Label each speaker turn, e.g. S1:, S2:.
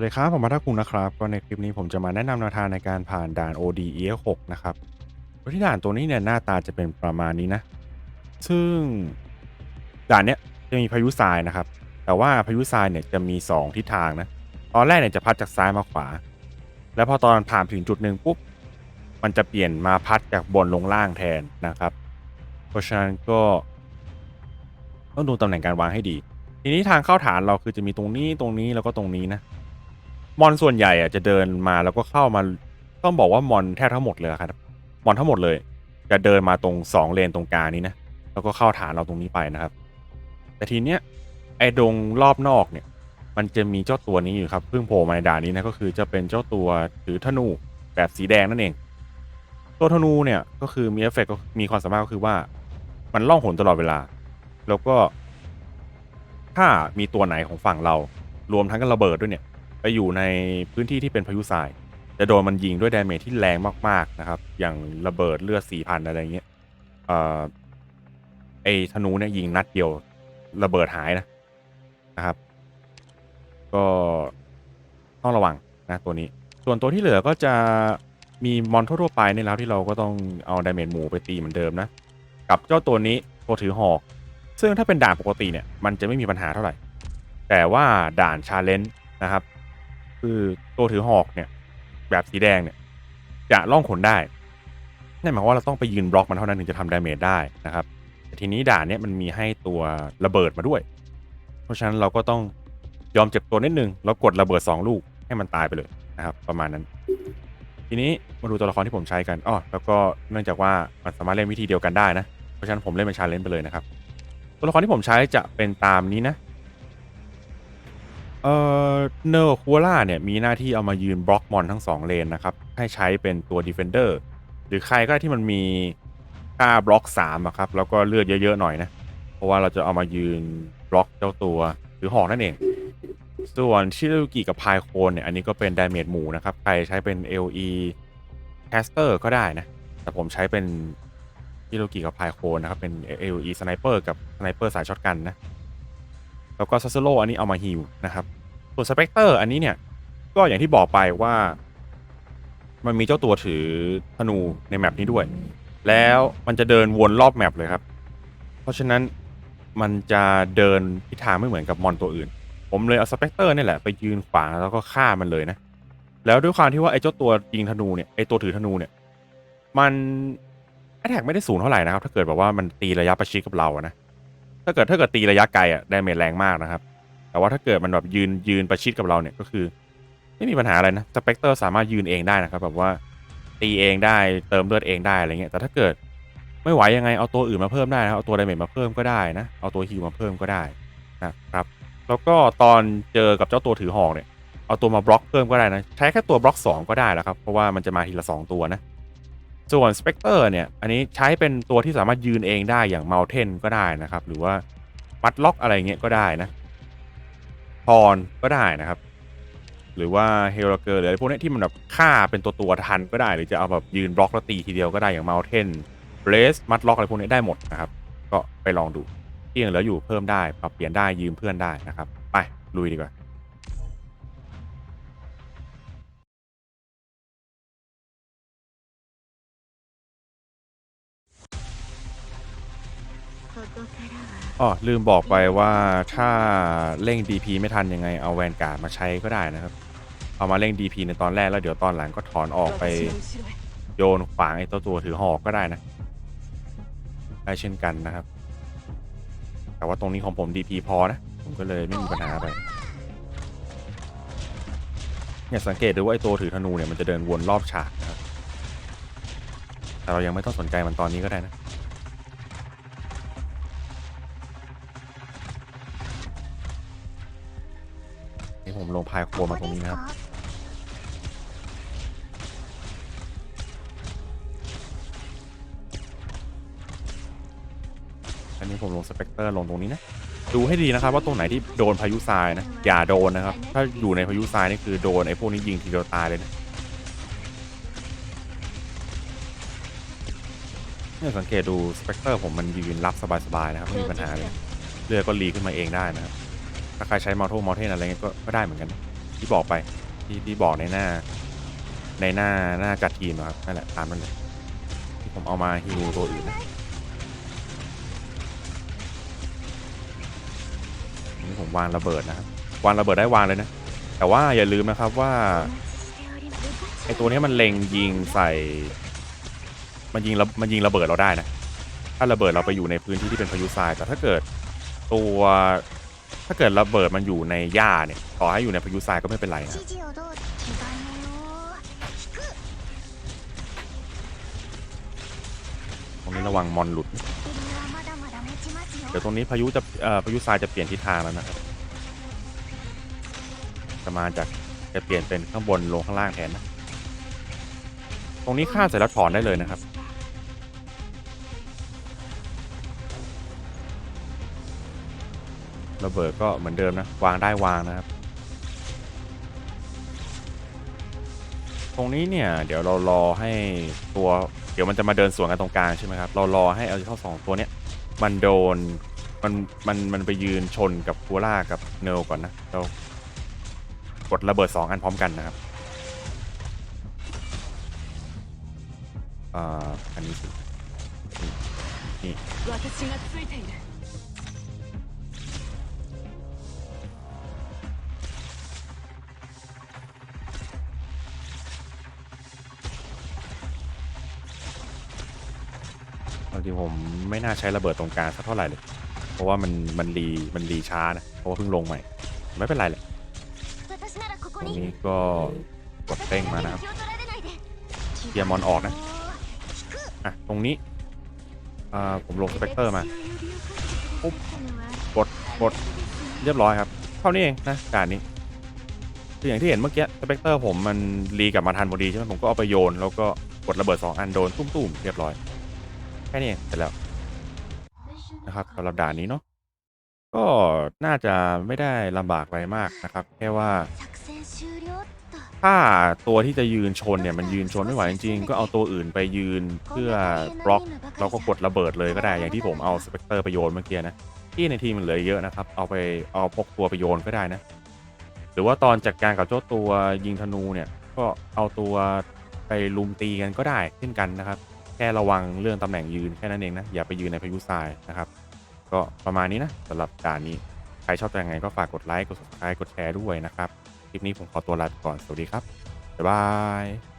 S1: วัสดีครับ ผมมาทักคุงนะครับ ก็ในคลิปนี้ผมจะมาแนะนำแนวทางในการผ่านด่าน OD e 6นะครับโดยที่ด่านตัวนี้เนี่ยหน้าตาจะเป็นประมาณนี้นะ ซึ่งด่านเนี้ยจะมีพายุทรายนะครับ แต่ว่าพายุทรายเนี่ยจะมี 2 ทิศทางนะ ตอนแรกเนี่ยจะพัดจากซ้ายมาขวา แล้วพอตอนผ่านถึงจุดหนึ่งปุ๊บ มันจะเปลี่ยนมาพัดจากบนลงล่างแทนนะครับ เพราะฉะนั้นก็ต้องดูตำแหน่งการวางให้ดี ทีนี้ทางเข้าฐานเราคือจะมีตรงนี้ตรงนี้แล้วก็ตรงนี้นะ มอนส่วนใหญ่อะจะเดินมาแล้วก็เข้ามาต้องบอกว่ามอนแทบทั้งหมดเลยครับมอนทั้งหมดเลย จะเดินมาตรงสองเลนตรงกลางนี้นะแล้วก็เข้าฐานเราตรงนี้ไปนะครับ แต่ทีเนี้ยไอ้ดงรอบนอกเนี่ย มันจะมีเจ้าตัวนี้อยู่ครับเพิ่งโผล่มาในด่านนี้นะก็คือจะเป็นเจ้าตัวถือธนูแบบสีแดงนั่นเอง ตัวธนูเนี่ยก็คือมีเอฟเฟกต์มีความสามารถก็คือว่า มันล่องหนตลอดเวลา แล้วก็ถ้ามีตัวไหนของฝั่งเรารวมทั้งกันระเบิดด้วยเนี่ย ไปอยู่ในพื้นที่ที่เป็นพายุทราย จะโดนมันยิงด้วยดาเมจที่แรงมากๆนะครับ อย่างระเบิดเลือดสี่พันอะไรเงี้ยเอ่อไอธนูเนี่ยยิงนัดเดียวระเบิดหายนะนะครับ ก็ต้องระวังนะตัวนี้ ส่วนตัวที่เหลือก็จะมีมอนทั่วๆไปนี่แล้วที่เราก็ต้องเอาดาเมจหมูไปตีเหมือนเดิมนะ กับเจ้าตัวนี้ตัวถือหอก ซึ่งถ้าเป็นด่านปกติเนี่ยมันจะไม่มีปัญหาเท่าไหร่ แต่ว่าด่านชาเลนจ์นะครับ คือตัวถือหอกเนี่ย แบบสีแดงเนี่ย จะล่องขนได้นั่นหมายความว่าเราต้องไปยืนบล็อกมันเท่านั้นถึงจะทำดาเมจได้นะครับแต่ทีนี้ด่านเนี้ยมันมีให้ตัวระเบิดมาด้วย เพราะฉะนั้นเราก็ต้องยอมเจ็บตัวนิดนึงแล้วกดระเบิด 2 ลูกให้มันตายไปเลยนะครับ ประมาณนั้น ทีนี้มาดูตัวละครที่ผมใช้กันอ๋อแล้วก็เนื่องจากว่ามันสามารถเล่นวิธีเดียวกันได้นะ เพราะฉะนั้นผมเล่นเป็นชาเลนจ์ไปเลยนะครับ ตัวละครที่ผมใช้จะเป็นตามนี้นะ เอ่อเนอร์คัวล่าเนี่ยมีหน้าที่เอามายืนบล็อกมอนทั้ง 2 เลนนะครับ ให้ใช้เป็นตัวดีเฟนเดอร์หรือใครก็ได้ที่มันมีค่าบล็อก3อะครับ แล้วก็เลือดเยอะ ๆ หน่อยนะ เพราะว่าเราจะเอามายืนบล็อกเจ้าตัวหรือหอกนั่นเอง ส่วนชิรุกิกับพายโคนเนี่ย อันนี้ก็เป็นดาเมจหมู่นะครับ ใครใช้เป็น LE caster ก็ได้นะ แต่ผมใช้เป็นชิรุกิกับพายโคนนะครับ เป็น LE sniper กับ sniper สายช็อตกันนะ แล้วก็ซัสโซโลอันนี้เอามาฮิลนะครับ ส่วนสเปกเตอร์อันนี้เนี่ย ก็อย่างที่บอกไปว่า มันมีเจ้าตัวถือธนูในแมปนี้ด้วย แล้วมันจะเดินวนรอบแมปเลยครับ เพราะฉะนั้นมันจะเดินทิศทางไม่เหมือนกับมอนตัวอื่น ผมเลยเอาสเปกเตอร์นี่แหละไปยืนขวางแล้วก็ฆ่ามันเลยนะ แล้วด้วยความที่ว่าไอ้เจ้าตัวยิงธนูเนี่ยไอ้ตัวถือธนูเนี่ย มันแอทแทกไม่ได้สูงเท่าไหร่นะครับ ถ้าเกิดแบบว่ามันตีระยะประชิดกับเราอะนะ ถ้าเกิดถ้าเกิดตีระยะไกลอะดาเมจแรงมากนะครับ แต่ว่าถ้าเกิดมันแบบยืนยืนประชิดกับเราเนี่ยก็คือ ไม่มีปัญหาอะไรนะสเปกเตอร์สามารถยืนเองได้นะครับ แบบว่าตีเองได้เติมเลือดเองได้อะไรเงี้ย แต่ถ้าเกิดไม่ไหวยังไงเอาตัวอื่นมาเพิ่มได้นะเอาตัวดาเมจมาเพิ่มก็ได้นะ เอาตัวฮิวมาเพิ่มก็ได้นะครับ แล้วก็ตอนเจอกับเจ้าตัวถือหอกเนี่ย เอาตัวมาบล็อกเพิ่มก็ได้นะ ใช้แค่ตัวบล็อก 2 ก็ได้แล้วครับ เพราะว่ามันจะมาทีละ 2 ตัวนะ ส่วนสเปกเตอร์เนี่ย อันนี้ใช้เป็นตัวที่สามารถยืนเองได้อย่างเมลเทนก็ได้นะครับ หรือว่ามัดล็อกอะไรเงี้ยก็ได้นะพรก็ได้นะครับ หรือว่าเฮลเกอร์หรืออะไรพวกนี้ที่มันแบบฆ่าเป็นตัวตัวทันก็ได้ หรือจะเอาแบบยืนบล็อกแล้วตีทีเดียวก็ได้อย่างเมลเทนเบรสมัดล็อกอะไรพวกนี้ได้หมดนะครับ ก็ไปลองดูที่ยังเหลืออยู่เพิ่มได้ปรับเปลี่ยนได้ยืมเพื่อนได้นะครับ ไปลุยดีกว่า อ๋อลืมบอกไปว่าถ้าเร่ง DP ไม่ทันยังไงเอาแวนการ์ดมาใช้ก็ได้นะครับ เอามาเร่ง DP ในตอนแรกแล้วเดี๋ยวตอนหลังก็ถอนออกไปโยนขวางไอ้ตัวตัวถือหอกก็ได้นะ ได้เช่นกันนะครับ แต่ว่าตรงนี้ของผม DP พอนะ ผมก็เลยไม่มีปัญหาอะไรเนี่ยสังเกตดูว่าไอ้ตัวถือธนูเนี่ยมันจะเดินวนรอบฉากนะครับ แต่เรายังไม่ต้องสนใจมันตอนนี้ก็ได้นะ ผมลงพายโคมาตรงนี้นะครับอันนี้ผมลงสเปกเตอร์ลงตรงนี้นะดูให้ดีนะครับว่าตรงไหนที่โดนพายุทรายนะอย่าโดนนะครับ ถ้าอยู่ในพายุทรายนี่คือโดนไอ้พวกนี้ยิงทีเดียวตายเลยนะเนี่ยสังเกตดูสเปกเตอร์ผมมันยืนรับสบายๆนะครับไม่มีปัญหาเลยเรือก็รีขึ้นมาเองได้นะครับ ถ้าใครใช้มอเทลมอเทนอะไรเงี้ยก็ได้เหมือนกัน ที่บอกไปที่ที่บอกในหน้า ในหน้าหน้าจัดทีมอะครับนั่นแหละตามนั้นเลยที่ผมเอามาฮิวตัวอื่นนะนี่ผมวางระเบิดนะครับวางระเบิดได้วางเลยนะ แต่ว่าอย่าลืมนะครับว่าไอตัวนี้มันเล็งยิงใส่ มันยิงระมันยิงระเบิดเราได้นะ ถ้าระเบิดเราไปอยู่ในพื้นที่ที่เป็นพายุทราย แต่ถ้าเกิดตัว ถ้าเกิดระเบิดมันอยู่ในหญ้าเนี่ยต่อให้อยู่ในพายุทรายก็ไม่เป็นไรนะตรงนี้ระวังมอนหลุด เดี๋ยวตรงนี้พายุจะพายุทรายจะเปลี่ยนทิศทางแล้วนะครับจะมาจากจะเปลี่ยนเป็นข้างบนลงข้างล่างแทนนะ ตรงนี้ฆ่าเสร็จแล้วถอนได้เลยนะครับ ระเบิดก็เหมือนเดิมนะ วางได้วางนะครับ ตรงนี้เนี่ย เดี๋ยวเรารอให้ตัว เดี๋ยวมันจะมาเดินสวนกันตรงกลางใช่ไหมครับ เรารอให้เอาเข้าสองตัวเนี้ยมันโดนมันมันมันไปยืนชนกับคูล่ากับเนลก่อนนะเรากดระเบิดสองอันพร้อมกันนะครับอ่าอันนี้สินี่ บางทีผมไม่น่าใช้ระเบิดตรงกลางสักเท่าไหร่เลย เพราะว่ามันมันรีมันรีช้านะ เพราะว่าเพิ่งลงใหม่ ไม่เป็นไรเลยตรงนี้ก็กดเต้งมานะครับเกียมอนออกนะ อะ ตรงนี้ อ่า ผมลงสเปกเตอร์มาปุ๊บกดกดเรียบร้อยครับ เท่านี้เองนะการนี้คืออย่างที่เห็นเมื่อกี้สเปกเตอร์ผมมันรีกลับมาทันพอดีใช่ไหมผมก็เอาไปโยน แล้วก็กดระเบิด 2 อันโดนตุ้มๆเรียบร้อย แค่นี้เสร็จแล้วนะครับสำหรับด่านนี้เนาะก็น่าจะไม่ได้ลำบากอะไรมากนะครับ แค่ว่าถ้าตัวที่จะยืนชนเนี่ยมันยืนชนไม่ไหวจริงๆก็เอาตัวอื่นไปยืนเพื่อบล็อกเราก็กดระเบิดเลยก็ได้อย่างที่ผมเอาสเปกเตอร์ไปโยนเมื่อกี้นะที่ในทีมมันเหลือเยอะนะครับ เอาไปเอาพกตัวไปโยนก็ได้นะ หรือว่าตอนจัดการกับเจ้าตัวยิงธนูเนี่ยก็เอาตัวไปลุมตีกันก็ได้เช่นกันนะครับ ค่ระวังเรื่องตำแหน่งยืนแค่นั้นเองนะ อย่าไปยืนในพายุทรายนะครับ ก็ประมาณนี้นะสำหรับด่านนี้ ใครชอบยังไงก็ฝากกดไลค์ กด subscribe กดแชร์ด้วยนะครับ คลิปนี้ผมขอตัวลาไปก่อน สวัสดีครับ บ๊ายบาย